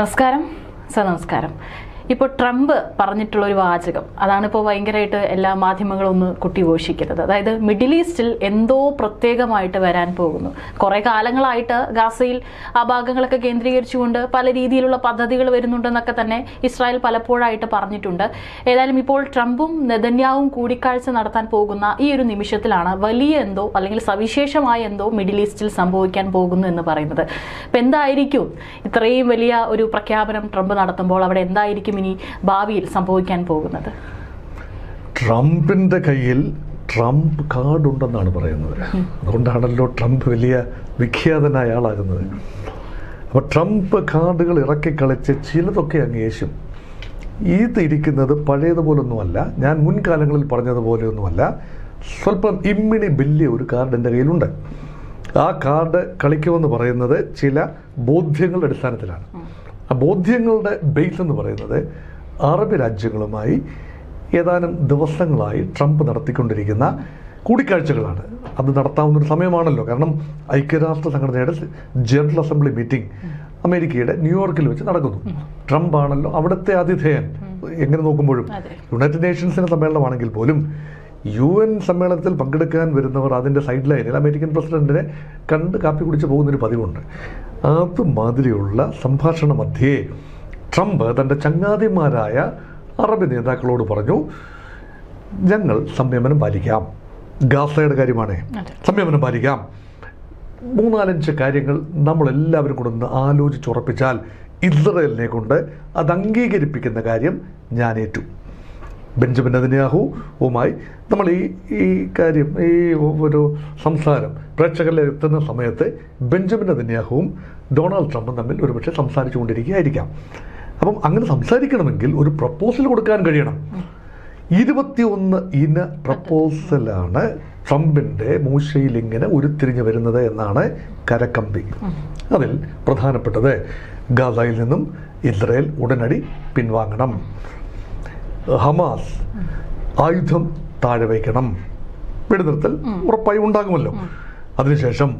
നമസ്കാരം സർ നമസ്കാരം ഇപ്പോൾ ട്രംപ് പറഞ്ഞിട്ടുള്ള ഒരു വാചകം. അതാണ് ഇപ്പോൾ ഭയങ്കരമായിട്ട് എല്ലാ മാധ്യമങ്ങളും ഒന്ന് കുട്ടിഘോഷിക്കുന്നത്. അതായത് മിഡിൽ ഈസ്റ്റിൽ എന്തോ പ്രത്യേകമായിട്ട് വരാൻ പോകുന്നു. കുറേ കാലങ്ങളായിട്ട് ഗാസയിൽ ആ ഭാഗങ്ങളൊക്കെ കേന്ദ്രീകരിച്ചുകൊണ്ട് പല രീതിയിലുള്ള പദ്ധതികൾ വരുന്നുണ്ടെന്നൊക്കെ തന്നെ ഇസ്രായേൽ പലപ്പോഴായിട്ട് പറഞ്ഞിട്ടുണ്ട്. ഏതായാലും ഇപ്പോൾ ട്രംപും നെതന്യാവും കൂടിക്കാഴ്ച നടത്താൻ പോകുന്ന ഈ ഒരു നിമിഷത്തിലാണ് വലിയ എന്തോ അല്ലെങ്കിൽ സവിശേഷമായ എന്തോ മിഡിൽ ഈസ്റ്റിൽ സംഭവിക്കാൻ പോകുന്നു എന്ന് പറയുന്നത്. അപ്പം എന്തായിരിക്കും ഇത്രയും വലിയ ഒരു പ്രഖ്യാപനം ട്രംപ് നടത്തുമ്പോൾ അവിടെ എന്തായിരിക്കും ഇനി ഭാവിയിൽ സംഭവിക്കാൻ പോകുന്നത്? ട്രംപിന്റെ കയ്യിൽ ട്രംപ് കാർഡ് ഉണ്ടെന്നാണ് പറയുന്നത് അതുകൊണ്ടാണല്ലോ ട്രംപ് വലിയ വിഖ്യാതനായ ആളാകുന്നത്. അപ്പോൾ ട്രംപ് കാർഡുകൾ ഇറക്കി കളിച്ച് ചിലതൊക്കെ അങ്ങ് യേശും തിരിക്കുന്നത് ഇരിക്കുന്നത് പഴയതുപോലൊന്നുമല്ല. ഞാൻ മുൻകാലങ്ങളിൽ പറഞ്ഞതുപോലെയൊന്നുമല്ല. സ്വല്പം ഇമ്മിണി വലിയ ഒരു കാർഡ് എന്റെ കയ്യിലുണ്ട്. ആ കാർഡ് കളിക്കുമെന്ന് പറയുന്നത് ചില ബോധ്യങ്ങളുടെ അടിസ്ഥാനത്തിലാണ്. ആ ബോധ്യങ്ങളുടെ ബേസ് എന്ന് പറയുന്നത് അറബ് രാജ്യങ്ങളുമായി ഏതാനും ദിവസങ്ങളായി ട്രംപ് നടത്തിക്കൊണ്ടിരിക്കുന്ന കൂടിക്കാഴ്ചകളാണ്. അത് നടത്താവുന്ന ഒരു സമയമാണല്ലോ. കാരണം ഐക്യരാഷ്ട്ര സംഘടനയുടെ ജനറൽ അസംബ്ലി മീറ്റിംഗ് അമേരിക്കയുടെ ന്യൂയോർക്കിൽ വെച്ച് നടക്കുന്നു. ട്രംപ് ആണല്ലോ അവിടുത്തെ ആതിഥേയൻ. എങ്ങനെ നോക്കുമ്പോഴും. യുണൈറ്റഡ് നേഷൻസിന്റെ സമ്മേളനമാണെങ്കിൽ പോലും യു എൻ സമ്മേളനത്തിൽ പങ്കെടുക്കാൻ വരുന്നവർ അതിന്റെ സൈഡ് ലൈനിൽ അമേരിക്കൻ പ്രസിഡന്റിനെ കണ്ട് കാപ്പി കുടിച്ച് പോകുന്നൊരു പതിവുണ്ട്. അതുമാതിരിയുള്ള സംഭാഷണ മധ്യേ ട്രംപ് തന്റെ ചങ്ങാതിമാരായ അറബ് നേതാക്കളോട് പറഞ്ഞു ഞങ്ങൾ സംയമനം പാലിക്കാം. ഗാസയുടെ കാര്യമാണ്. സംയമനം പാലിക്കാം. മൂന്നാലഞ്ച് കാര്യങ്ങൾ നമ്മളെല്ലാവരും കൂടെ ഒന്ന് ആലോചിച്ചുറപ്പിച്ചാൽ ഇസ്രയേലിനെ കൊണ്ട് അത് അംഗീകരിപ്പിക്കുന്ന കാര്യം ഞാനേറ്റു ബെഞ്ചമിൻ അതിനാഹുവുമായി നമ്മൾ ഈ ഈ കാര്യം ഈ ഒരു സംസാരം പ്രേക്ഷകരിൽ എത്തുന്ന സമയത്ത് ബെഞ്ചമിൻ അതിനാഹുവും ഡൊണാൾഡ് ട്രംപും തമ്മിൽ ഒരുപക്ഷെ സംസാരിച്ചു കൊണ്ടിരിക്കുകയായിരിക്കാം അപ്പം അങ്ങനെ സംസാരിക്കണമെങ്കിൽ ഒരു പ്രപ്പോസൽ കൊടുക്കാൻ കഴിയണം. ഇരുപത്തിയൊന്ന് ഇന പ്രപ്പോസലാണ് ട്രംപിന്റെ മൂശയിൽ ഇങ്ങനെ ഉരുത്തിരിഞ്ഞു വരുന്നത് എന്നാണ് കരക്കമ്പി. അതിൽ പ്രധാനപ്പെട്ടത് ഗാസയിൽ നിന്നും ഇസ്രയേൽ ഉടനടി പിൻവാങ്ങണം. ഹമാസ് ആയുധം താഴെ വയ്ക്കണം. വെടിനിർത്തൽ ഉറപ്പായി ഉണ്ടാകുമല്ലോ. അതിനുശേഷം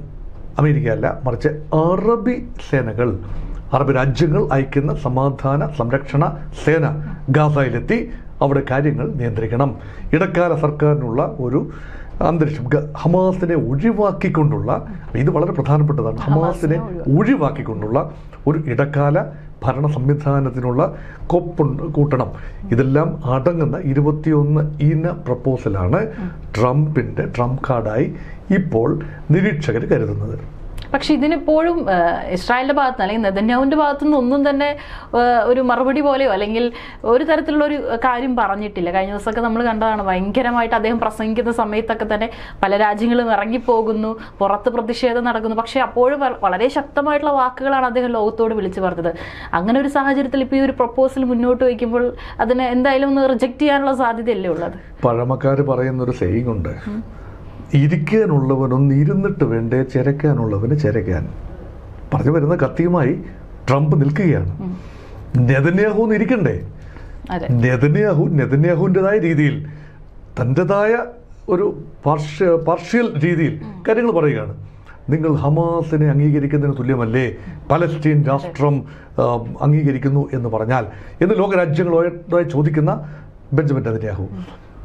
അമേരിക്ക അല്ല മറിച്ച് അറബി സേനകൾ അറബ് രാജ്യങ്ങൾ അയക്കുന്ന സമാധാന സംരക്ഷണ സേന ഗാസയിലെത്തി അവിടെ കാര്യങ്ങൾ നിയന്ത്രിക്കണം. ഇടക്കാല സർക്കാരിനുള്ള ഒരു അന്തരീക്ഷം ഹമാസിനെ ഒഴിവാക്കിക്കൊണ്ടുള്ള ഇത് വളരെ പ്രധാനപ്പെട്ടതാണ് ഹമാസിനെ ഒഴിവാക്കിക്കൊണ്ടുള്ള ഒരു ഇടക്കാല ഭരണ സംവിധാനത്തിനുള്ള കൊപ്പുണ്ട് കൂട്ടണം. ഇതെല്ലാം അടങ്ങുന്ന ഇരുപത്തിയൊന്ന് ഇന പ്രപ്പോസലാണ് ട്രംപിന്റെ ട്രംപ് കാർഡായി ഇപ്പോൾ നിരീക്ഷകർ കരുതുന്നത്. പക്ഷെ ഇതിനിപ്പോഴും ഇസ്രായേലിന്റെ ഇസ്രായേലിന്റെ ഭാഗത്ത് നിന്ന് അല്ലെങ്കിൽ നെതന്യാവിന്റെ ഭാഗത്തുനിന്ന് ഒന്നും തന്നെ ഒരു മറുപടി പോലെയോ അല്ലെങ്കിൽ ഒരു തരത്തിലുള്ള ഒരു കാര്യം പറഞ്ഞിട്ടില്ല. കഴിഞ്ഞ ദിവസമൊക്കെ നമ്മൾ കണ്ടതാണ് ഭയങ്കരമായിട്ട് അദ്ദേഹം പ്രസംഗിക്കുന്ന സമയത്തൊക്കെ തന്നെ പല രാജ്യങ്ങളും ഇറങ്ങിപ്പോകുന്നു പുറത്ത് പ്രതിഷേധം നടക്കുന്നു. പക്ഷേ അപ്പോഴും വളരെ ശക്തമായിട്ടുള്ള വാക്കുകളാണ് അദ്ദേഹം ലോകത്തോട് വിളിച്ചു പറഞ്ഞത്. അങ്ങനെ ഒരു സാഹചര്യത്തിൽ ഇപ്പോൾ ഈ ഒരു പ്രപ്പോസൽ മുന്നോട്ട് വയ്ക്കുമ്പോൾ അതിനെ എന്തായാലും ഒന്ന് റിജക്റ്റ് ചെയ്യാനുള്ള സാധ്യതയല്ലേ ഉള്ളത്? പഴമക്കാർ പറയുന്നൊരു സെയിങ് ഉണ്ട്. ഇരിക്കാനുള്ളവനൊന്ന് ഇരുന്നിട്ട് വേണ്ടേ ചിരക്കാനുള്ളവന് ചിരക്കാൻ. പറഞ്ഞു വരുന്ന കത്തിയുമായി ട്രംപ് നിൽക്കുകയാണ്. നെതന്യാഹു എന്ന് ഇരിക്കണ്ടേ? നെതന്യാഹു നെതന്യാഹുവിന്റെതായ രീതിയിൽ തന്റെതായ ഒരു പാർഷ്യ പാർഷ്യൽ രീതിയിൽ കാര്യങ്ങൾ പറയുകയാണ്. നിങ്ങൾ ഹമാസിനെ അംഗീകരിക്കുന്നതിന് തുല്യമല്ലേ? പലസ്റ്റീൻ രാഷ്ട്രം അംഗീകരിക്കുന്നു എന്ന് പറഞ്ഞാൽ എന്ന് ലോകരാജ്യങ്ങളോടായി ചോദിക്കുന്ന ബെഞ്ചമിൻ നെതന്യാഹു.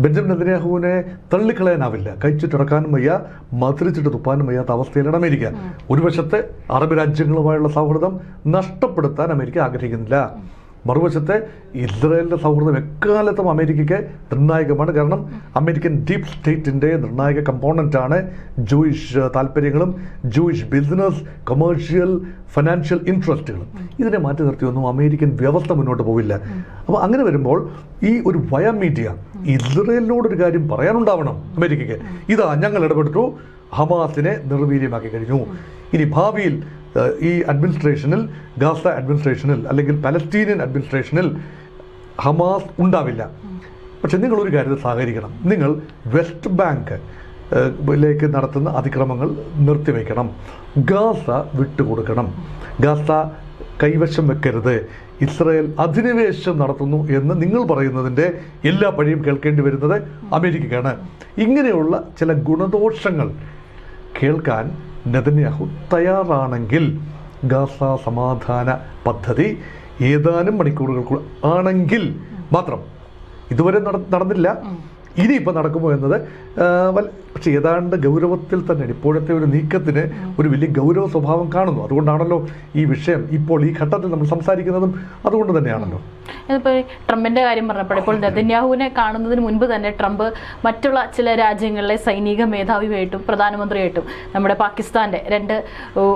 ബെഞ്ചമിൻ നെതന്യാഹുവിനെ തള്ളിക്കളയാനാവില്ല. കഴിച്ചിട്ടിറക്കാനും വയ്യ മധുരിച്ചിട്ട് തുപ്പാനും വയ്യാത്ത അവസ്ഥയിലാണ് അമേരിക്ക. ഒരു വശത്ത് അറബ് രാജ്യങ്ങളുമായുള്ള സൗഹൃദം നഷ്ടപ്പെടുത്താൻ അമേരിക്ക ആഗ്രഹിക്കുന്നില്ല. മറുവശത്തെ ഇസ്രയേലിന്റെ സൗഹൃദം എക്കാലത്തും അമേരിക്കയ്ക്ക് നിർണായകമാണ്. കാരണം അമേരിക്കൻ ഡീപ് സ്റ്റേറ്റിന്റെ നിർണായക കമ്പോണന്റാണ് ജൂയിഷ് താല്പര്യങ്ങളും ജൂയിഷ് ബിസിനസ് കൊമേഴ്ഷ്യൽ ഫിനാൻഷ്യൽ ഇൻട്രസ്റ്റുകളും ഇതിനെ മാറ്റി നിർത്തിയൊന്നും അമേരിക്കൻ വ്യവസ്ഥ മുന്നോട്ട് പോവില്ല. അപ്പോൾ അങ്ങനെ വരുമ്പോൾ ഈ ഒരു വയ മീഡിയ ഇസ്രയേലിനോടൊരു കാര്യം പറയാനുണ്ടാവണം അമേരിക്കയ്ക്ക്. ഇതാ ഞങ്ങൾ ഇടപെട്ടു. ഹമാസിനെ നിർവീര്യമാക്കി കഴിഞ്ഞു. ഇനി ഭാവിയിൽ ഈ അഡ്മിനിസ്ട്രേഷനിൽ ഗാസ അഡ്മിനിസ്ട്രേഷനിൽ അല്ലെങ്കിൽ പലസ്തീനിയൻ അഡ്മിനിസ്ട്രേഷനിൽ ഹമാസ് ഉണ്ടാവില്ല. പക്ഷെ നിങ്ങളൊരു കാര്യത്തിൽ സഹകരിക്കണം. നിങ്ങൾ വെസ്റ്റ് ബാങ്ക് ിലേക്ക് നടത്തുന്ന അതിക്രമങ്ങൾ നിർത്തിവെക്കണം. ഗാസ വിട്ടുകൊടുക്കണം. ഗാസ കൈവശം വെക്കരുത്. ഇസ്രയേൽ അധിനിവേശം നടത്തുന്നു എന്ന് നിങ്ങൾ പറയുന്നതിന്റെ എല്ലാ പഴിയും കേൾക്കേണ്ടി വരുന്നത് അമേരിക്കയ്ക്കാണ്. ഇങ്ങനെയുള്ള ചില ഗുണദോഷങ്ങൾ കേൾക്കാൻ നെതന്യാഹു തയ്യാറാണെങ്കിൽ ഗാസ സമാധാന പദ്ധതി ഏതാനും മണിക്കൂറുകൾ ആണെങ്കിൽ മാത്രം. ഇതുവരെ നട- നടന്നില്ല. ഇനിയിപ്പോൾ നടക്കുമോ എന്നത് പക്ഷേ ഏതാണ്ട് ഗൗരവത്തിൽ തന്നെ ഇപ്പോഴത്തെ ഒരു നീക്കത്തിന് ഒരു വലിയ ഗൗരവ സ്വഭാവം കാണുന്നു. അതുകൊണ്ടാണല്ലോ ഈ വിഷയം ഇപ്പോൾ ഈ ഘട്ടത്തിൽ നമ്മൾ സംസാരിക്കുന്നതും അതുകൊണ്ട് തന്നെയാണല്ലോ. ഇപ്പോൾ ട്രംപിന്റെ ട്രംപിന്റെ കാര്യം പറഞ്ഞപ്പോൾ ഇപ്പോൾ നെതന്യാഹുവിനെ കാണുന്നതിന് മുൻപ് തന്നെ ട്രംപ് മറ്റുള്ള ചില രാജ്യങ്ങളിലെ സൈനിക മേധാവിയുമായിട്ടും പ്രധാനമന്ത്രിയായിട്ടും നമ്മുടെ പാകിസ്ഥാന്റെ രണ്ട്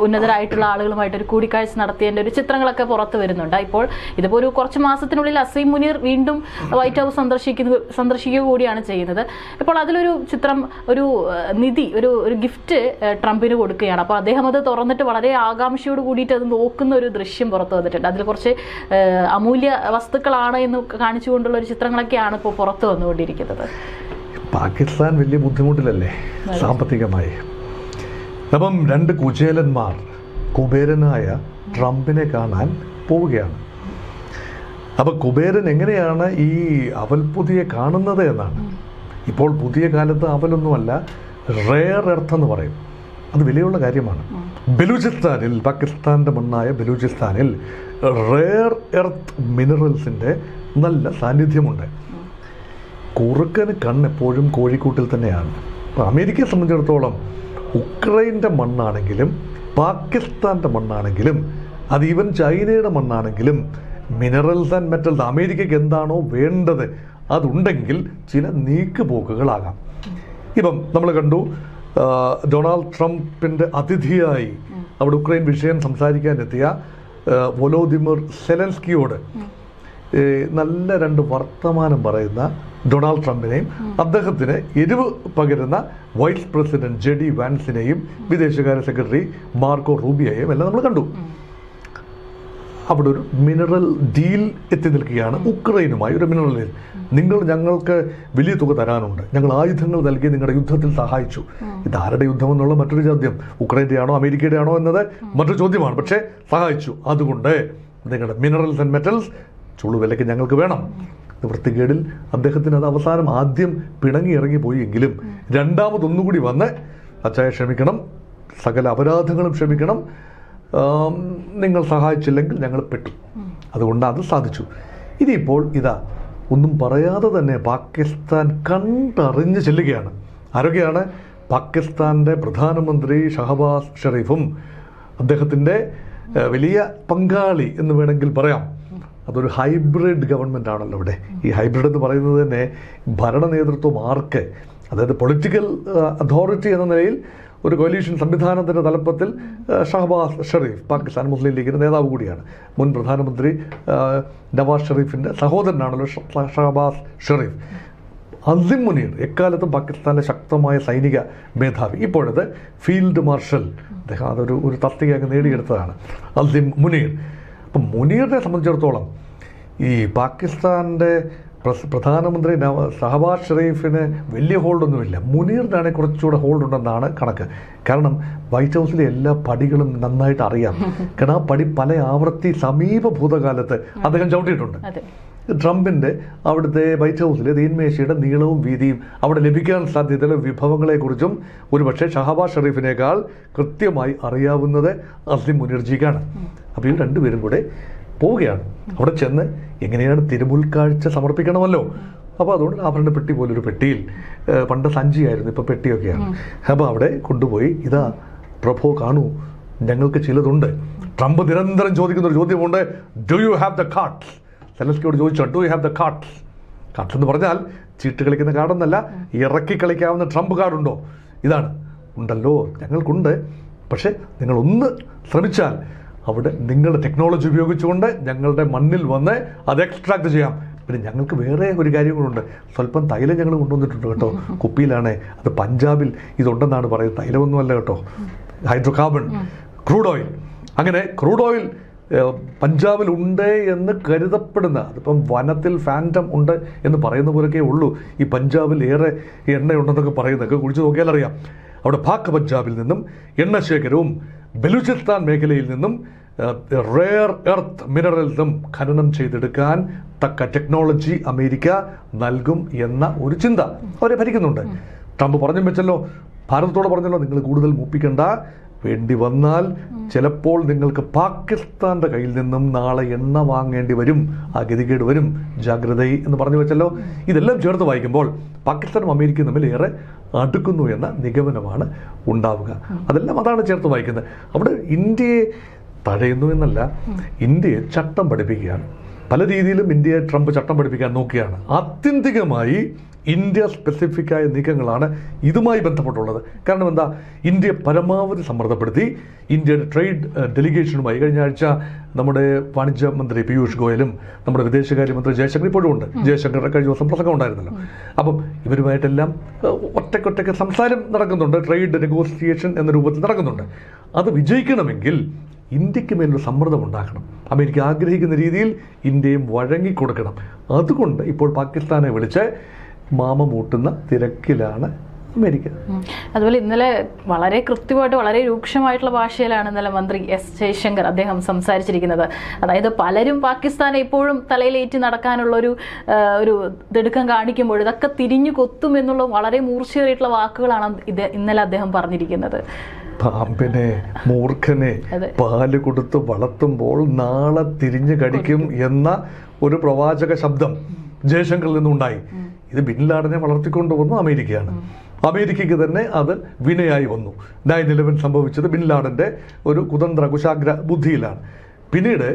ഉന്നതരായിട്ടുള്ള ആളുകളുമായിട്ട് ഒരു കൂടിക്കാഴ്ച നടത്തിയതിന്റെ ഒരു ചിത്രങ്ങളൊക്കെ പുറത്തു വരുന്നുണ്ട്. ഇപ്പോൾ ഇതിപ്പോൾ ഒരു കുറച്ച് മാസത്തിനുള്ളിൽ അസീം മുനീർ വീണ്ടും വൈറ്റ് ഹൗസ് സന്ദർശിക്കുന്ന സന്ദർശിക്കുക കൂടിയാണ് ചെയ്യുന്നത്. ഇപ്പോൾ അതിലൊരു ചിത്രം ഒരു നിധി ഒരു ഒരു ഗിഫ്റ്റ് ട്രംപിന് കൊടുക്കുകയാണ്. അപ്പോൾ അദ്ദേഹം അത് തുറന്നിട്ട് വളരെ ആകാംക്ഷയോട് കൂടിയിട്ട് അത് നോക്കുന്ന ഒരു ദൃശ്യം പുറത്തു വന്നിട്ടുണ്ട്. അതിൽ കുറച്ച് അമൂല്യ വസ്തുക്കളാണ് എന്ന് കാണിച്ചുകൊണ്ടുള്ള ഒരു ചിത്രങ്ങളൊക്കെയാണ് ഇപ്പോൾ പുറത്തു വന്നുകൊണ്ടിരിക്കുന്നത്. പാകിസ്ഥാൻ വലിയ ബുദ്ധിമുട്ടിലല്ലേ? സാമ്പത്തികമായി. അപ്പം രണ്ട് കുചേലന്മാർ കുബേരനായ ട്രംപിനെ കാണാൻ പോവുകയാണ്. അപ്പം കുബേരൻ എങ്ങനെയാണ് ഈ അവൽപുതിയെ കാണുന്നത് എന്നാണ്? ഇപ്പോൾ പുതിയ കാലത്ത് അവലൊന്നുമല്ല റെയർ എർത്ത് എന്ന് പറയും. അത് വിലയുള്ള കാര്യമാണ്. ബലൂചിസ്ഥാനിൽ പാകിസ്ഥാന്റെ മണ്ണായ ബലൂചിസ്ഥാനിൽ റെയർ എർത്ത് മിനറൽസിന്റെ നല്ല സാന്നിധ്യമുണ്ട്. കുറുക്കന് കണ്ണെപ്പോഴും കോഴിക്കൂട്ടിൽ തന്നെയാണ്. അപ്പോൾ അമേരിക്കയെ സംബന്ധിച്ചിടത്തോളം ഉക്രൈന്റെ മണ്ണാണെങ്കിലും പാകിസ്ഥാന്റെ മണ്ണാണെങ്കിലും അത് ഈവൻ ചൈനയുടെ മണ്ണാണെങ്കിലും മിനറൽസ് ആൻഡ് മെറ്റൽസ് അമേരിക്കയ്ക്ക് എന്താണോ വേണ്ടത് അതുണ്ടെങ്കിൽ ചില നീക്കുപോക്കുകളാകാം. ഇപ്പം നമ്മൾ കണ്ടു ഡൊണാൾഡ് ട്രംപിന്റെ അതിഥിയായി അവിടെ ഉക്രൈൻ വിഷയം സംസാരിക്കാനെത്തിയ വൊലോദിമിർ സെലൻസ്കിയോട് നല്ല രണ്ട് വർത്തമാനം പറയുന്ന ഡൊണാൾഡ് ട്രംപിനെയും അദ്ദേഹത്തിന് എരിവ് പകരുന്ന വൈസ് പ്രസിഡന്റ് ജെഡി വാൻസിനെയും വിദേശകാര്യ സെക്രട്ടറി മാർക്കോ റൂബിയെയും എല്ലാം നമ്മൾ കണ്ടു. അവിടെ ഒരു മിനറൽ ഡീൽ എത്തി നിൽക്കുകയാണ്. ഉക്രൈനുമായി ഒരു മിനറൽ ഡീൽ നിങ്ങൾ ഞങ്ങൾക്ക് വലിയ തുക തരാനുണ്ട്. ഞങ്ങൾ ആയുധങ്ങൾ നൽകി നിങ്ങളുടെ യുദ്ധത്തിൽ സഹായിച്ചു. ഇത് ആരുടെ യുദ്ധം എന്നുള്ള മറ്റൊരു ചോദ്യം. ഉക്രൈന്റെ ആണോ അമേരിക്കയുടെ ആണോ എന്നത് മറ്റൊരു ചോദ്യമാണ്. പക്ഷേ സഹായിച്ചു. അതുകൊണ്ട് നിങ്ങളുടെ മിനറൽസ് ആൻഡ് മെറ്റൽസ് ചുളുവിലയ്ക്ക് ഞങ്ങൾക്ക് വേണം. വൃത്തികേടിൽ അദ്ദേഹത്തിന് അത് അവസാനം ആദ്യം പിണങ്ങി ഇറങ്ങിപ്പോയി എങ്കിലും രണ്ടാമതൊന്നുകൂടി വന്ന് അച്ചായ ക്ഷമിക്കണം സകല അപരാധങ്ങളും ക്ഷമിക്കണം നിങ്ങൾ സഹായിച്ചില്ലെങ്കിൽ ഞങ്ങൾ പെട്ടു. അതുകൊണ്ട് അത് സാധിച്ചു. ഇതിപ്പോൾ ഇതാ ഒന്നും പറയാതെ തന്നെ പാകിസ്ഥാൻ കണ്ടറിഞ്ഞ് ചെല്ലുകയാണ്. ആരൊക്കെയാണ്? പാകിസ്ഥാന്റെ പ്രധാനമന്ത്രി ഷഹബാസ് ഷെറീഫും അദ്ദേഹത്തിന്റെ വലിയ പങ്കാളി എന്ന് വേണമെങ്കിൽ പറയാം. അതൊരു ഹൈബ്രിഡ് ഗവൺമെന്റ് ആണല്ലോ ഇവിടെ. ഈ ഹൈബ്രിഡ് എന്ന് പറയുന്നത് തന്നെ ഭരണ നേതൃത്വം ആർക്ക്? അതായത് പൊളിറ്റിക്കൽ അതോറിറ്റി എന്ന നിലയിൽ ഒരു കൊലീഷൻ സംവിധാനത്തിന്റെ തലപ്പത്തിൽ ഷഹബാസ് ഷെറീഫ് പാകിസ്ഥാൻ മുസ്ലിം ലീഗിന്റെ നേതാവ് കൂടിയാണ്. മുൻ പ്രധാനമന്ത്രി നവാസ് ഷെറീഫിന്റെ സഹോദരനാണല്ലോ ഷഹബാസ് ഷെറീഫ്. അസിം മുനീർ എക്കാലത്തും പാകിസ്ഥാനിലെ ശക്തമായ സൈനിക മേധാവി. ഇപ്പോഴത്തെ ഫീൽഡ് മാർഷൽ അദ്ദേഹം അതൊരു ഒരു തസ്തികയൊക്കെ നേടിയെടുത്തതാണ്. അസിം മുനീർ. അപ്പം മുനീറിനെ സംബന്ധിച്ചിടത്തോളം ഈ പാകിസ്ഥാന്റെ പ്രസ് പ്രധാനമന്ത്രി നവ ഷഹബാസ് ഷെറീഫിന് വലിയ ഹോൾഡൊന്നുമില്ല. മുനീറിനാണെങ്കിൽ കുറച്ചുകൂടെ ഹോൾഡ് ഉണ്ടെന്നാണ് കണക്ക്. കാരണം വൈറ്റ് ഹൗസിലെ എല്ലാ പടികളും നന്നായിട്ട് അറിയാം. കാരണം ആ പടി പല ആവർത്തി സമീപ ഭൂതകാലത്ത് അദ്ദേഹം ചവിട്ടിയിട്ടുണ്ട്. ട്രംപിന്റെ അവിടുത്തെ വൈറ്റ് ഹൗസിലെ തീന്മേശയുടെ നീളവും വീതിയും അവിടെ ലഭിക്കാൻ സാധ്യതയുള്ള വിഭവങ്ങളെക്കുറിച്ചും ഒരുപക്ഷെ ഷഹബാസ് ഷെറീഫിനേക്കാൾ കൃത്യമായി അറിയാവുന്നത് അസിം മുനർജിക്കാണ്. അപ്പോൾ ഈ രണ്ടുപേരും കൂടെ പോവുകയാണ്. അവിടെ ചെന്ന് എങ്ങനെയാണ് തിരുമുൽക്കാഴ്ച സമർപ്പിക്കണമല്ലോ? അപ്പോൾ അതുകൊണ്ട് ആഭരണ പെട്ടി പോലൊരു പെട്ടിയിൽ പണ്ട് സഞ്ചിയായിരുന്നു ഇപ്പോൾ പെട്ടിയൊക്കെയാണ്. അപ്പോൾ അവിടെ കൊണ്ടുപോയി ഇതാ പ്രഭോ കാണൂ ഞങ്ങൾക്ക് ചിലതുണ്ട്. ട്രംപ് നിരന്തരം ചോദിക്കുന്ന ഒരു ചോദ്യമുണ്ട് do you have the cards സെലസ്കിയോട് ചോദിച്ചു do you have the cards cards എന്ന് പറഞ്ഞാൽ ചീട്ട് കളിക്കുന്ന കാർഡെന്നല്ല ഇറക്കി കളിക്കാവുന്ന ട്രംപ് കാർഡുണ്ടോ? ഇതാണ്. ഉണ്ടല്ലോ ഞങ്ങൾക്കുണ്ട്. പക്ഷേ നിങ്ങളൊന്ന് ശ്രമിച്ചാൽ അവിടെ നിങ്ങളുടെ ടെക്നോളജി ഉപയോഗിച്ചുകൊണ്ട് ഞങ്ങളുടെ മണ്ണിൽ വന്ന് അത് എക്സ്ട്രാക്ട് ചെയ്യാം. പിന്നെ ഞങ്ങൾക്ക് വേറെ ഒരു കാര്യം കൂടെ സ്വല്പം തൈലം ഞങ്ങൾ കൊണ്ടുവന്നിട്ടുണ്ട് കേട്ടോ. കുപ്പിയിലാണ്. അത് പഞ്ചാബിൽ ഇതുണ്ടെന്നാണ് പറയുന്നത്. തൈലമൊന്നുമല്ല കേട്ടോ. Hydrocarbon crude oil. അങ്ങനെ ക്രൂഡ് ഓയിൽ പഞ്ചാബിൽ ഉണ്ട് എന്ന് കരുതപ്പെടുന്ന അതിപ്പം വനത്തിൽ ഫാന്റം ഉണ്ട് എന്ന് പറയുന്ന പോലൊക്കെ ഉള്ളൂ. ഈ പഞ്ചാബിൽ ഏറെ എണ്ണയുണ്ടെന്നൊക്കെ പറയുന്നതൊക്കെ കുഴിച്ച് നോക്കിയാൽ അറിയാം അവിടെ പാക്ക് പഞ്ചാബിൽ നിന്നും എണ്ണ ശേഖരവും ബലൂചിസ്ഥാൻ മേഖലയിൽ നിന്നും റെയർ എർത്ത് മിനറൽസും ഖനനം ചെയ്തെടുക്കാൻ തക്ക ടെക്നോളജി അമേരിക്ക നൽകും എന്ന ഒരു ചിന്ത അവരെ ഭരിക്കുന്നുണ്ട്. ട്രംപ് പറഞ്ഞു വെച്ചല്ലോ. ഭാരതത്തോട് പറഞ്ഞല്ലോ നിങ്ങൾ കൂടുതൽ മൂപ്പിക്കണ്ട. വേണ്ടി വന്നാൽ ചിലപ്പോൾ നിങ്ങൾക്ക് പാകിസ്ഥാന്റെ കയ്യിൽ നിന്നും നാളെ എണ്ണ വാങ്ങേണ്ടി വരും ആ ഗതികേട് വരും. ജാഗ്രത എന്ന് പറഞ്ഞു വെച്ചല്ലോ. ഇതെല്ലാം ചേർത്ത് വായിക്കുമ്പോൾ പാകിസ്ഥാനും അമേരിക്കയും തമ്മിൽ ഏറെ അടുക്കുന്നു എന്ന നിഗമനമാണ് ഉണ്ടാവുക. അതെല്ലാം അതാണ് ചേർത്ത് വായിക്കുന്നത്. അവിടെ ഇന്ത്യയെ തഴയുന്നു എന്നല്ല ഇന്ത്യയെ ചട്ടം പഠിപ്പിക്കുകയാണ്. പല രീതിയിലും ഇന്ത്യയെ ട്രംപ് ചട്ടം പഠിപ്പിക്കാൻ നോക്കുകയാണ്. ആത്യന്തികമായി ഇന്ത്യ സ്പെസിഫിക്കായ നീക്കങ്ങളാണ് ഇതുമായി ബന്ധപ്പെട്ടുള്ളത്. കാരണം എന്താ? ഇന്ത്യ പരമാവധി സമ്മർദ്ദപ്പെടുത്തി. ഇന്ത്യയുടെ ട്രേഡ് ഡെലിഗേഷനുമായി. കഴിഞ്ഞ ആഴ്ച നമ്മുടെ വാണിജ്യ മന്ത്രി പീയൂഷ് ഗോയലും നമ്മുടെ വിദേശകാര്യമന്ത്രി ജയശങ്കർ ഇപ്പോഴും ഉണ്ട്. ജയശങ്കറുടെ കഴിഞ്ഞ ദിവസം പ്രസംഗം ഉണ്ടായിരുന്നല്ലോ. അപ്പം ഇവരുമായിട്ടെല്ലാം ഒറ്റയ്ക്കൊറ്റയ്ക്ക് സംസാരം നടക്കുന്നുണ്ട്. ട്രേഡ് നെഗോസിയേഷൻ എന്ന രൂപത്തിൽ നടക്കുന്നുണ്ട്. അത് വിജയിക്കണമെങ്കിൽ ഇന്ത്യയ്ക്ക് മേലൊരു സമ്മർദ്ദം ഉണ്ടാക്കണം. അമേരിക്ക ആഗ്രഹിക്കുന്ന രീതിയിൽ ഇന്ത്യയും വഴങ്ങിക്കൊടുക്കണം. അതുകൊണ്ട് ഇപ്പോൾ പാകിസ്ഥാനെ വിളിച്ച് മാമ മൂട്ടുന്ന തിരക്കിലാണ് അമേരിക്ക. അതുപോലെ ഇന്നലെ വളരെ കൃത്യമായിട്ട് വളരെ രൂക്ഷമായിട്ടുള്ള ഭാഷയിലാണ് ഇന്നലെ മന്ത്രി എസ് ജയശങ്കർ അദ്ദേഹം സംസാരിച്ചിരിക്കുന്നത്. അതായത് പലരും പാകിസ്ഥാനെ ഇപ്പോഴും തലയിലേറ്റി നടക്കാനുള്ള ഒരു ഒരു തിടുക്കം കാണിക്കുമ്പോൾ ഇതൊക്കെ തിരിഞ്ഞു കൊത്തും എന്നുള്ള വളരെ മൂർച്ചയേറിയിട്ടുള്ള വാക്കുകളാണ് ഇത് ഇന്നലെ അദ്ദേഹം പറഞ്ഞിരിക്കുന്നത്. പാമ്പിനെ മൂർഖനെ. പാൽ കൊടുത്ത് വളർത്തുമ്പോൾ നാളെ തിരിഞ്ഞു കടിക്കും എന്ന ഒരു പ്രവാചക ശബ്ദം ജയശങ്കറിൽ നിന്നുണ്ടായി. ഇത് ബിൻ ലാഡനെ വളർത്തിക്കൊണ്ടുവന്നു അമേരിക്കയാണ്. അമേരിക്കയ്ക്ക് തന്നെ അത് വിനയായി വന്നു. നയൻ ഇലവൻ സംഭവിച്ചത് ബിൻ ലാഡന്റെ ഒരു കുതന്ത്ര കുശാഗ്ര ബുദ്ധിയിലാണ്. പിന്നീട്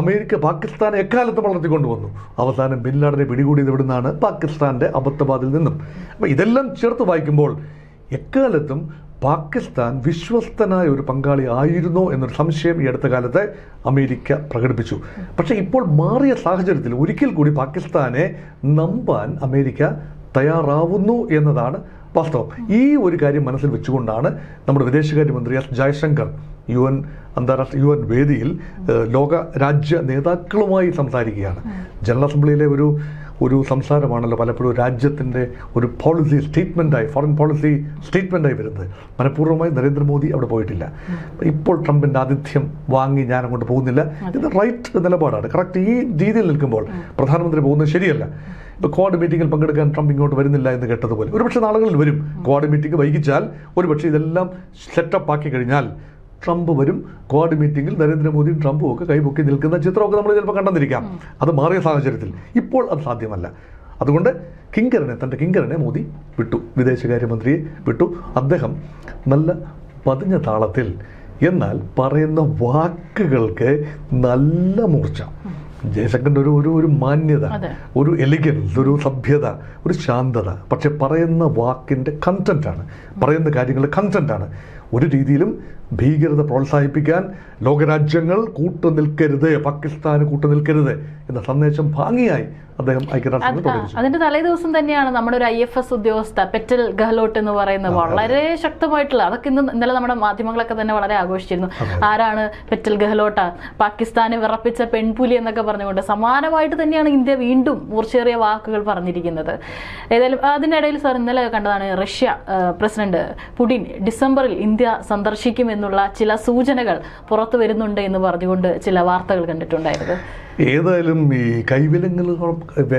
അമേരിക്ക പാകിസ്ഥാനെ എക്കാലത്തും വളർത്തിക്കൊണ്ടുവന്നു അവസാനം ബിൻ ലാഡനെ പിടികൂടിയത് ഇവിടുന്നാണ് പാകിസ്ഥാന്റെ അബദ്ധബാദിൽ നിന്നും. അപ്പോൾ ഇതെല്ലാം ചേർത്ത് വായിക്കുമ്പോൾ എക്കാലത്തും പാകിസ്ഥാൻ വിശ്വസ്തനായ ഒരു പങ്കാളി ആയിരുന്നോ എന്നൊരു സംശയം ഈ അടുത്ത കാലത്ത് അമേരിക്ക പ്രകടിപ്പിച്ചു. പക്ഷെ ഇപ്പോൾ മാറിയ സാഹചര്യത്തിൽ ഒരിക്കൽ കൂടി പാകിസ്ഥാനെ നമ്പാൻ അമേരിക്ക തയ്യാറാവുന്നു എന്നതാണ് വാസ്തവം. ഈ ഒരു കാര്യം മനസ്സിൽ വെച്ചുകൊണ്ടാണ് നമ്മുടെ വിദേശകാര്യമന്ത്രി എസ് ജയശങ്കർ യു എൻ അന്താരാഷ്ട്ര യു എൻ വേദിയിൽ ലോക രാജ്യ നേതാക്കളുമായി സംസാരിക്കുകയാണ്. ജനറൽ അസംബ്ലിയിലെ ഒരു ഒരു സംസാരമാണല്ലോ പലപ്പോഴും രാജ്യത്തിന്റെ ഒരു പോളിസി സ്റ്റേറ്റ്മെന്റായി ഫോറിൻ പോളിസി സ്റ്റേറ്റ്മെന്റായി വരുന്നത്. മനഃപൂർവമായി നരേന്ദ്രമോദി അവിടെ പോയിട്ടില്ല. ഇപ്പോൾ ട്രംപിന്റെ ആതിഥ്യം വാങ്ങി ഞാൻ അങ്ങോട്ട് പോകുന്നില്ല ഇത് റൈറ്റ് നിലപാടാണ്. കറക്റ്റ് ഈ രീതിയിൽ നിൽക്കുമ്പോൾ പ്രധാനമന്ത്രി പോകുന്നത് ശരിയല്ല. ഇപ്പോൾ ക്വാഡ് മീറ്റിങ്ങിൽ പങ്കെടുക്കാൻ ട്രംപ് ഇങ്ങോട്ട് വരുന്നില്ല എന്ന് കേട്ടതുപോലെ. ഒരുപക്ഷെ നാളുകളിൽ വരും. ക്വാഡ് മീറ്റിംഗ് വൈകിച്ചാൽ ഒരുപക്ഷെ ഇതെല്ലാം സെറ്റപ്പ് ആക്കി കഴിഞ്ഞാൽ ട്രംപ് വരും ക്വാഡ് മീറ്റിംഗിൽ നരേന്ദ്രമോദിയും ട്രംപും ഒക്കെ കൈപൊക്കി നിൽക്കുന്ന ചിത്രമൊക്കെ നമ്മൾ ചിലപ്പോൾ കണ്ടെന്നിരിക്കാം. അത് മാറിയ സാഹചര്യത്തിൽ. ഇപ്പോൾ അത് സാധ്യമല്ല. അതുകൊണ്ട് കിങ്കരനെ തന്റെ കിങ്കരനെ മോദി വിട്ടു വിദേശകാര്യമന്ത്രിയെ വിട്ടു. അദ്ദേഹം നല്ല പതിഞ്ഞ താളത്തിൽ എന്നാൽ പറയുന്ന വാക്കുകൾക്ക് നല്ല മൂർച്ച. ജയശങ്കറിന്റെ ഒരു ഒരു ഒരു മാന്യത ഒരു എലിഗൻസ് ഒരു സഭ്യത ഒരു ശാന്തത. പക്ഷെ പറയുന്ന വാക്കിന്റെ കണ്ടന്റാണ് പറയുന്ന കാര്യങ്ങളുടെ കണ്ടന്റാണ് ഒരു രീതിയിലും ഭീകരത പ്രോത്സാഹിപ്പിക്കാൻ ലോകരാജ്യങ്ങൾ കൂട്ടുനിൽക്കരുത് പാകിസ്ഥാന് കൂട്ടുനിൽക്കരുത് എന്ന സന്ദേശം ഭംഗിയായി അദ്ദേഹം ഐക്യരാഷ്ട്രത്തിൽ അതിന്റെ തലേ ദിവസം തന്നെയാണ് നമ്മുടെ ഒരു ഐ എഫ് എസ് ഉദ്യോഗസ്ഥ പെറ്റൽ ഗഹ്ലോട്ട് എന്ന് പറയുന്നത് വളരെ ശക്തമായിട്ടുള്ള അതൊക്കെ ഇന്ന് ഇന്നലെ നമ്മുടെ മാധ്യമങ്ങളൊക്കെ തന്നെ വളരെ ആഘോഷിച്ചിരുന്നു. ആരാണ് പെറ്റൽ ഗഹ്ലോട്ട? പാകിസ്ഥാനെ വിറപ്പിച്ച പെൺപുലി എന്നൊക്കെ പറഞ്ഞുകൊണ്ട് സമാനമായിട്ട് തന്നെയാണ് ഇന്ത്യ വീണ്ടും മൂർച്ചേറിയ വാക്കുകൾ പറഞ്ഞിരിക്കുന്നത്. ഏതായാലും അതിനിടയിൽ സാർ ഇന്നലെ കണ്ടതാണ് റഷ്യ പ്രസിഡന്റ് പുടിൻ ഡിസംബറിൽ ഇന്ത്യ സന്ദർശിക്കും എന്നുള്ള ചില സൂചനകൾ പുറത്തു വരുന്നുണ്ട് എന്ന് പറഞ്ഞുകൊണ്ട് ചില വാർത്തകൾ കണ്ടിട്ടുണ്ടായിരുന്നു. ഏതായാലും ഈ കൈവിലങ്ങുകൾ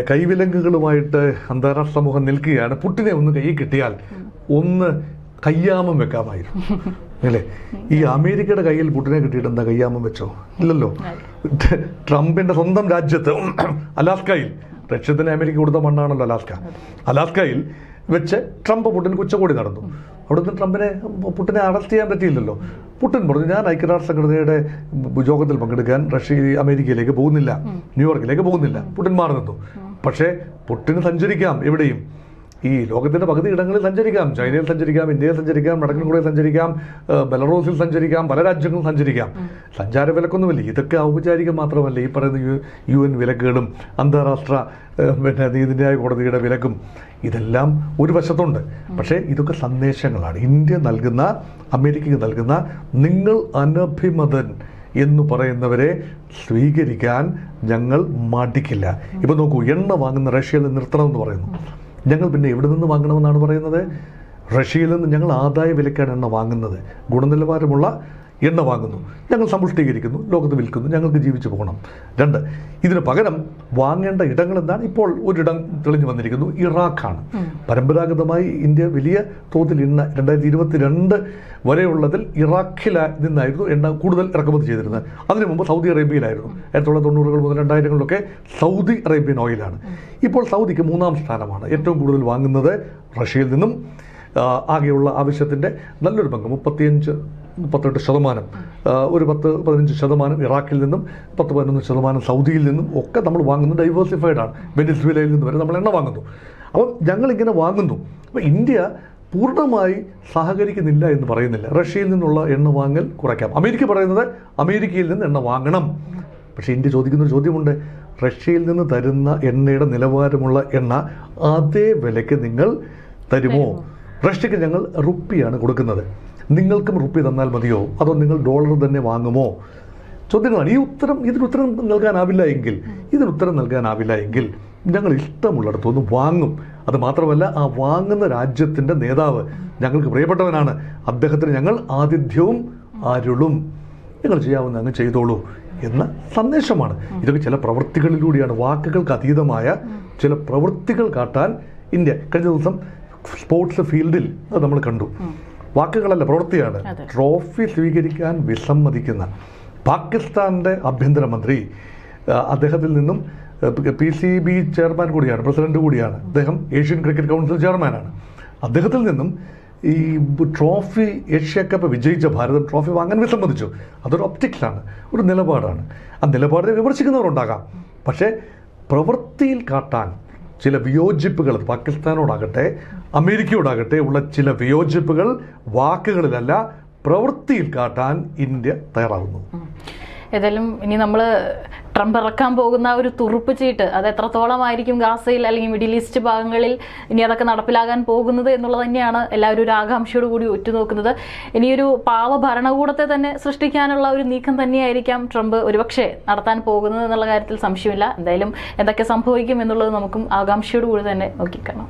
കൈവിലങ്ങുകളുമായിട്ട് അന്താരാഷ്ട്ര സമൂഹം നിൽക്കുകയാണ്. പുട്ടിനെ ഒന്ന് കൈ കിട്ടിയാൽ ഒന്ന് കയ്യാമം വെക്കാമായിരുന്നു. അല്ലേ? ഈ അമേരിക്കയുടെ കയ്യിൽ പുട്ടിനെ കിട്ടിയിട്ട് എന്താ കയ്യാമം വെച്ചോ? ഇല്ലല്ലോ. ട്രംപിന്റെ സ്വന്തം രാജ്യത്ത് അലാസ്കയിൽ റഷ്യത്തിന് അമേരിക്ക കൊടുത്ത മണ്ണാണല്ലോ അലാസ്ക. അലാസ്കയിൽ വെച്ച് ട്രംപ് പുട്ടിന് ഉച്ചകോടി നടന്നു. അവിടുന്ന് ട്രംപിനെ പുട്ടിനെ അറസ്റ്റ് ചെയ്യാൻ പറ്റിയില്ലല്ലോ. പുട്ടിൻ പറഞ്ഞു ഞാൻ ഐക്യരാഷ്ട്ര സംഘടനയുടെ യോഗത്തിൽ പങ്കെടുക്കാൻ റഷ്യ അമേരിക്കയിലേക്ക് പോകുന്നില്ല. ന്യൂയോർക്കിലേക്ക് പോകുന്നില്ല. പുട്ടിൻ മാറി നിന്നു. പക്ഷേ പുട്ടിന് സഞ്ചരിക്കാം എവിടെയും. ഈ ലോകത്തിന്റെ പകുതി ഇടങ്ങളിൽ സഞ്ചരിക്കാം. ചൈനയിൽ സഞ്ചരിക്കാം ഇന്ത്യയിൽ സഞ്ചരിക്കാം വടക്കൻ കൊറിയയിൽ സഞ്ചരിക്കാം ബലറോസിൽ സഞ്ചരിക്കാം പല രാജ്യങ്ങളും സഞ്ചരിക്കാം. സഞ്ചാര വിലക്കൊന്നുമില്ല. ഇതൊക്കെ ഔപചാരികം മാത്രമല്ല. ഈ പറയുന്ന യു യു എൻ വിലക്കുകളും അന്താരാഷ്ട്ര പിന്നെ നീതിന്യായ കോടതിയുടെ വിലക്കും ഇതെല്ലാം ഒരു വശത്തുണ്ട്. പക്ഷേ ഇതൊക്കെ സന്ദേശങ്ങളാണ്. ഇന്ത്യ നൽകുന്ന അമേരിക്കയ്ക്ക് നൽകുന്ന നിങ്ങൾ അനഭിമതൻ എന്ന് പറയുന്നവരെ സ്വീകരിക്കാൻ ഞങ്ങൾ മടിക്കില്ല. ഇപ്പൊ നോക്കൂ എണ്ണ വാങ്ങുന്ന റഷ്യയിൽ നിർത്തണം എന്ന് പറയുന്നു. ഞങ്ങൾ പിന്നെ എവിടെ നിന്ന് വാങ്ങണമെന്നാണ് പറയുന്നത്? റഷ്യയിൽ നിന്ന് ഞങ്ങൾ ആദായ വിലക്കാണ് എണ്ണ വാങ്ങുന്നത്. ഗുണനിലവാരമുള്ള എണ്ണ വാങ്ങുന്നു. ഞങ്ങൾ സമ്പുഷ്ടീകരിക്കുന്നു ലോകത്ത് വിൽക്കുന്നു ഞങ്ങൾക്ക് ജീവിച്ചു പോകണം. രണ്ട് ഇതിന് പകരം വാങ്ങേണ്ട ഇടങ്ങൾ എന്താണ്? ഇപ്പോൾ ഒരിടം തെളിഞ്ഞു വന്നിരിക്കുന്നു ഇറാഖാണ്. പരമ്പരാഗതമായി ഇന്ത്യ വലിയ തോതിൽ എണ്ണ രണ്ടായിരത്തി ഇരുപത്തിരണ്ട് വരെയുള്ളതിൽ ഇറാഖിൽ നിന്നായിരുന്നു എണ്ണ കൂടുതൽ ഇറക്കുമതി ചെയ്തിരുന്നത്. അതിനു മുമ്പ് സൗദി അറേബ്യയിലായിരുന്നു. ആയിരത്തി തൊള്ളായിരത്തി തൊണ്ണൂറുകൾ മുതൽ രണ്ടായിരങ്ങളിലൊക്കെ സൗദി അറേബ്യൻ ഓയിലാണ്. ഇപ്പോൾ സൗദിക്ക് മൂന്നാം സ്ഥാനമാണ്. ഏറ്റവും കൂടുതൽ വാങ്ങുന്നത് റഷ്യയിൽ നിന്നും ആകെയുള്ള ആവശ്യത്തിന്റെ നല്ലൊരു പങ്ക് മുപ്പത്തിയഞ്ച് മുപ്പത്തെട്ട് ശതമാനം ഒരു പത്ത് പതിനഞ്ച് ശതമാനം ഇറാഖിൽ നിന്നും പത്ത് പതിനൊന്ന് ശതമാനം സൗദിയിൽ നിന്നും ഒക്കെ നമ്മൾ വാങ്ങുന്നത് ഡൈവേഴ്സിഫൈഡ് ആണ്. വെനിസ്വേലയിൽ നിന്ന് വരെ നമ്മൾ എണ്ണ വാങ്ങുന്നു. അപ്പം ഞങ്ങളിങ്ങനെ വാങ്ങുന്നു. അപ്പോൾ ഇന്ത്യ പൂർണമായി സഹകരിക്കുന്നില്ല എന്ന് പറയുന്നില്ല. റഷ്യയിൽ നിന്നുള്ള എണ്ണ വാങ്ങൽ കുറയ്ക്കാം. അമേരിക്ക പറയുന്നത് അമേരിക്കയിൽ നിന്ന് എണ്ണ വാങ്ങണം. പക്ഷേ ഇന്ത്യ ചോദിക്കുന്ന ഒരു ചോദ്യമുണ്ട്. റഷ്യയിൽ നിന്ന് തരുന്ന എണ്ണയുടെ നിലവാരമുള്ള എണ്ണ അതേ വിലയ്ക്ക് നിങ്ങൾ തരുമോ? റഷ്യക്ക് ഞങ്ങൾ റുപ്പിയാണ് കൊടുക്കുന്നത്. നിങ്ങൾക്കും റുപ്പി തന്നാൽ മതിയോ? അതോ നിങ്ങൾ ഡോളർ തന്നെ വാങ്ങുമോ? ചോദ്യങ്ങളാണ്. ഈ ഉത്തരം ഇതിന് ഉത്തരം നൽകാനാവില്ല എങ്കിൽ ഇതിന് ഉത്തരം നൽകാനാവില്ല എങ്കിൽ ഞങ്ങൾ ഇഷ്ടമുള്ളിടത്തുനിന്ന് വാങ്ങും. അത് മാത്രമല്ല ആ വാങ്ങുന്ന രാജ്യത്തിന്റെ നേതാവ് ഞങ്ങൾക്ക് പ്രിയപ്പെട്ടവനാണ്. അദ്ദേഹത്തിന് ഞങ്ങൾ ആതിഥ്യവും ആരുളും നിങ്ങൾ ചെയ്യാവുന്ന അങ്ങ് ചെയ്തോളൂ എന്ന സന്ദേശമാണ്. ഇതൊക്കെ ചില പ്രവൃത്തികളിലൂടെയാണ്. വാക്കുകൾക്ക് അതീതമായ ചില പ്രവൃത്തികൾ കാട്ടാൻ ഇന്ത്യ കഴിഞ്ഞ ദിവസം സ്പോർട്സ് ഫീൽഡിൽ അത് നമ്മൾ കണ്ടു. വാക്കുകളല്ല പ്രവൃത്തിയാണ്. ട്രോഫി സ്വീകരിക്കാൻ വിസമ്മതിക്കുന്ന പാകിസ്ഥാന്റെ ആഭ്യന്തരമന്ത്രി അദ്ദേഹത്തിൽ നിന്നും പി സി ബി ചെയർമാൻ കൂടിയാണ് പ്രസിഡന്റ് കൂടിയാണ്. അദ്ദേഹം ഏഷ്യൻ ക്രിക്കറ്റ് കൗൺസിൽ ചെയർമാനാണ്. അദ്ദേഹത്തിൽ നിന്നും ഈ ട്രോഫി ഏഷ്യ കപ്പ് വിജയിച്ച ഭാരതം ട്രോഫി വാങ്ങാൻ വിസമ്മതിച്ചു. അതൊരു ഒപ്റ്റിക്സാണ് ഒരു നിലപാടാണ്. ആ നിലപാടിനെ വിമർശിക്കുന്നവരുണ്ടാകാം. പക്ഷേ പ്രവൃത്തിയിൽ കാട്ടാൻ ചില വിയോജിപ്പുകൾ പാകിസ്ഥാനോടാകട്ടെ അമേരിക്കയോടാകട്ടെ ഉള്ള ചില വിയോജിപ്പുകൾ വാക്കുകളിലല്ല പ്രവൃത്തിയിൽ കാട്ടാൻ ഇന്ത്യ തയ്യാറാകുന്നു ഏതായാലും ഇനി നമ്മൾ ട്രംപ് ഇറക്കാൻ പോകുന്ന ഒരു തുറുപ്പ് ചീട്ട് അത് എത്രത്തോളമായിരിക്കും ഗാസയിൽ അല്ലെങ്കിൽ മിഡിൽ ഈസ്റ്റ് ഭാഗങ്ങളിൽ ഇനി അതൊക്കെ നടപ്പിലാകാൻ പോകുന്നത് എന്നുള്ളത് തന്നെയാണ് എല്ലാവരും ഒരു ആകാംക്ഷയോട് കൂടി ഉറ്റുനോക്കുന്നത്. ഇനിയൊരു പാവ ഭരണകൂടത്തെ തന്നെ സൃഷ്ടിക്കാനുള്ള ഒരു നീക്കം തന്നെയായിരിക്കാം ട്രംപ് ഒരുപക്ഷെ നടത്താൻ പോകുന്നത് എന്നുള്ള കാര്യത്തിൽ സംശയമില്ല. എന്തായാലും എന്തൊക്കെ സംഭവിക്കും എന്നുള്ളത് നമുക്കും ആകാംക്ഷയോട് കൂടി തന്നെ നോക്കിക്കാണാം.